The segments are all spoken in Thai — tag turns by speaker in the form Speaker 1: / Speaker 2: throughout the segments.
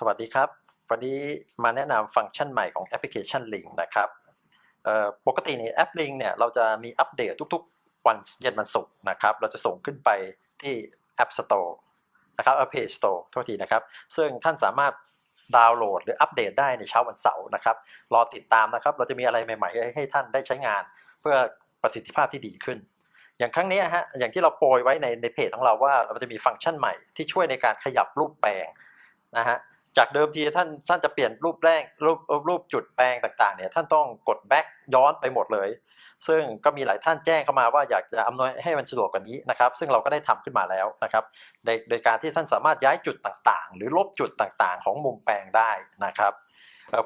Speaker 1: สวัสดีครับ วันนี้มาแนะนำฟังก์ชันใหม่ของแอปพลิเคชัน Link นะครับปกตินี่แอป Link เนี่ยเราจะมีอัปเดตทุกๆ วันเย็นวันศุกร์นะครับ เราจะส่งขึ้นไปที่ App Store นะครับ App Play Store โทษทีนะครับ ซึ่งท่านสามารถดาวน์โหลดหรืออัปเดตได้ในเช้าวันเสาร์นะครับ รอติดตามนะครับ เราจะมีอะไรใหม่ๆให้ให้ท่านได้ใช้งาน เพื่อประสิทธิภาพที่ดีขึ้น อย่างครั้งนี้ฮะ อย่างที่เราโปรยไว้ในในเพจของเราว่าเราจะมีฟังก์ชันใหม่ที่ช่วยในการขยับรูปแปลงนะฮะ จากเดิมทีท่านท่านจะเปลี่ยนรูปแรกรูปรูปจุดแปลงต่างๆเนี่ยท่านต้องกดแบ็กย้อนไปหมดเลย ซึ่งก็มีหลายท่านแจ้งเข้ามาว่าอยากจะอำนวยให้มันสะดวกกว่านี้นะครับ ซึ่งเราก็ได้ทำขึ้นมาแล้วนะครับในโดยการที่ท่านสามารถย้ายจุดต่างๆ หรือลบจุดต่างๆ ของมุมแปลงได้นะครับ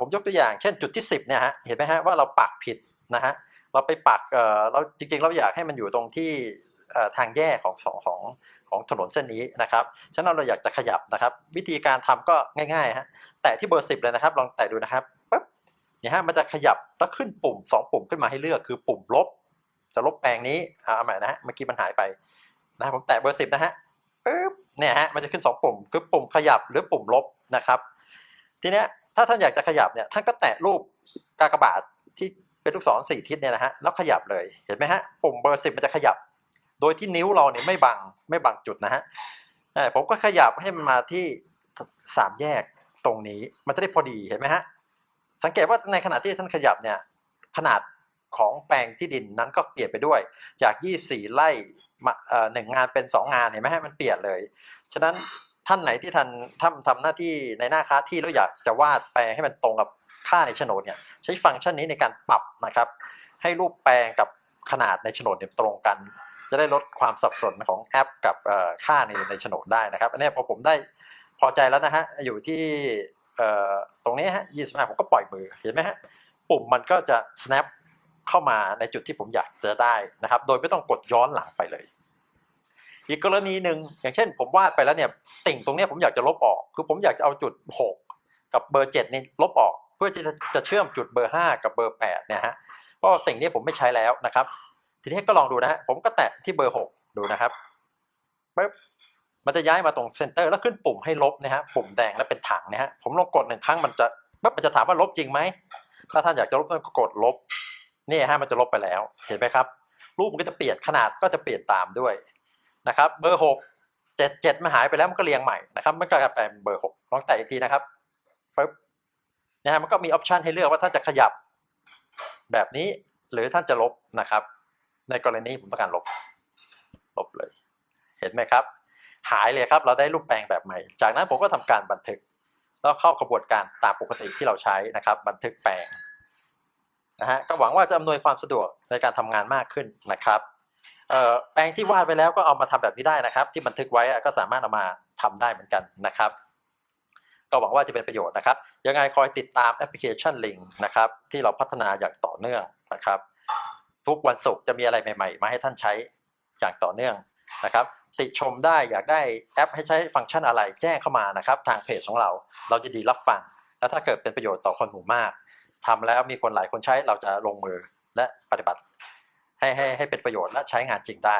Speaker 1: ผมยกตัวอย่างเช่นจุดที่ 10เนี่ยฮะเห็นไหมฮะว่าเราปักผิดนะฮะเราไปปักเออเราจริงๆเราอยากให้มันอยู่ตรงที่ ทางแยกของสองของของถนนเส้นนี้นะครับ ฉะนั้นเราอยากจะขยับนะครับ วิธีการทำก็ง่ายๆฮะแตะที่เบอร์สิบเลยนะครับ ลองแตะดูนะครับปึ๊บเนี่ยฮะมันจะขยับแล้วขึ้นปุ่มสองปุ่มขึ้นมาให้เลือกคือปุ่มลบ จะลบแปลงนี้เอาใหม่นะฮะเมื่อกี้มันหายไปนะผมแตะเบอร์สิบนะฮะปึ๊บเนี่ยฮะมันจะขึ้นสองปุ่ม คือปุ่มขยับหรือปุ่มลบนะครับ ทีเนี้ยถ้าท่านอยากจะขยับเนี่ยท่านก็แตะรูปกากบาทที่เป็นลูกศรสี่ทิศเนี่ยนะฮะแล้วขยับเลยเห็นไหมฮะปุ่มเบอร์สิบมันจะขยับ โดยที่นิ้วเราเนี่ยไม่บังไม่บังจุดนะฮะผมก็ขยับให้มันมาที่สามแยกตรงนี้ มันจะได้พอดีเห็นไหมฮะสังเกตว่าในขณะที่ท่านขยับเนี่ยขนาดของแปลงที่ดินนั้นก็เปลี่ยนไปด้วย จาก 24 ไร่มาเอ่หนึ่งงานเป็น 2 งานเห็นไหมฮะมันเปลี่ยนเลย ฉะนั้นท่านไหนที่ท่านทำทำหน้าที่ในหน้าค้าที่แล้วอยากจะวาดแปลงให้มันตรงกับค่าในโฉนดเนี่ยใช้ฟังก์ชันนี้ในการปรับนะครับ ให้รูปแปลงกับขนาดในโฉนดเนี่ยตรงกัน จะได้ลดความสับสนของแอปกับค่าในในโฉนดได้นะครับ อันนี้พอผมได้พอใจแล้วนะฮะ อยู่ที่ตรงนี้ฮะ25ผมก็ปล่อยมือ เห็นไหมฮะ ปุ่มมันก็จะ snap เข้ามาในจุดที่ผมอยากจะได้นะครับ โดยไม่ต้องกดย้อนหลังไปเลย อีกกรณีหนึ่งอย่างเช่น ผมวาดไปแล้วเนี่ย ติ่งตรงนี้ผมอยากจะลบออก คือผมอยากจะเอาจุด 6 กับเบอร์ 7 นี่ลบออก เพื่อจะจะเชื่อมจุดเบอร์ 5 กับเบอร์ 8 เนี่ยฮะ ก็ติ่งนี้ผมไม่ใช้แล้วนะครับ ทีนี้ก็ลองดูนะฮะผมก็แตะที่เบอร์ 6 ดูนะครับปึ๊บมันจะย้ายมาตรงเซนเตอร์แล้วขึ้นปุ่มให้ลบนะฮะปุ่มแดงแล้วเป็นถังนะฮะผมลองกดหนึ่งครั้งมันจะปึ๊บมันจะถามว่าลบจริงไหมถ้าท่านอยากจะลบท่านก็กดลบนี่ฮะมันจะลบไปแล้ว เห็นไหมครับ รูปมันก็จะเปลี่ยนขนาดก็จะเปลี่ยนตามด้วยนะครับ เบอร์หกเจ็ดเจ็ดมันหายไปแล้วมันก็เรียงใหม่นะครับมันก็กลายเป็นเบอร์หกลองแตะอีกทีนะครับปึ๊บนะฮะมันก็มีออปชันให้เลือกว่าท่านจะขยับแบบนี้หรือท่านจะลบนะครับ ในกรณีผมต้องการลบ ลบเลย เห็นไหมครับ หายเลยครับเราได้รูปแปลงแบบใหม่ จากนั้นผมก็ทำการบันทึก แล้วเข้ากระบวนการตามปกติที่เราใช้นะครับ บันทึกแปลงนะฮะก็หวังว่าจะอำนวยความสะดวกในการทำงานมากขึ้นนะครับเแปลงที่วาดไปแล้วก็เอามาทำแบบนี้ได้นะครับ ที่บันทึกไว้ก็สามารถเอามาทำได้เหมือนกันนะครับ ก็หวังว่าจะเป็นประโยชน์นะครับ ยังไงคอยติดตามแอปพลิเคชัน Link นะครับที่เราพัฒนาอย่างต่อเนื่องนะครับ ทุกวันศุกร์จะมีอะไรใหม่ๆ มาให้ท่านใช้อย่างต่อเนื่องนะครับ ติชมได้อยากได้แอปให้ใช้ฟังก์ชันอะไรแจ้งเข้ามานะครับ ทางเพจของเราเราจะดีรับฟัง แล้วถ้าเกิดเป็นประโยชน์ต่อคนหมู่มากทำแล้วมีคนหลายคนใช้เราจะลงมือและปฏิบัติ ให้ให้ให้เป็นประโยชน์และใช้งานจริงได้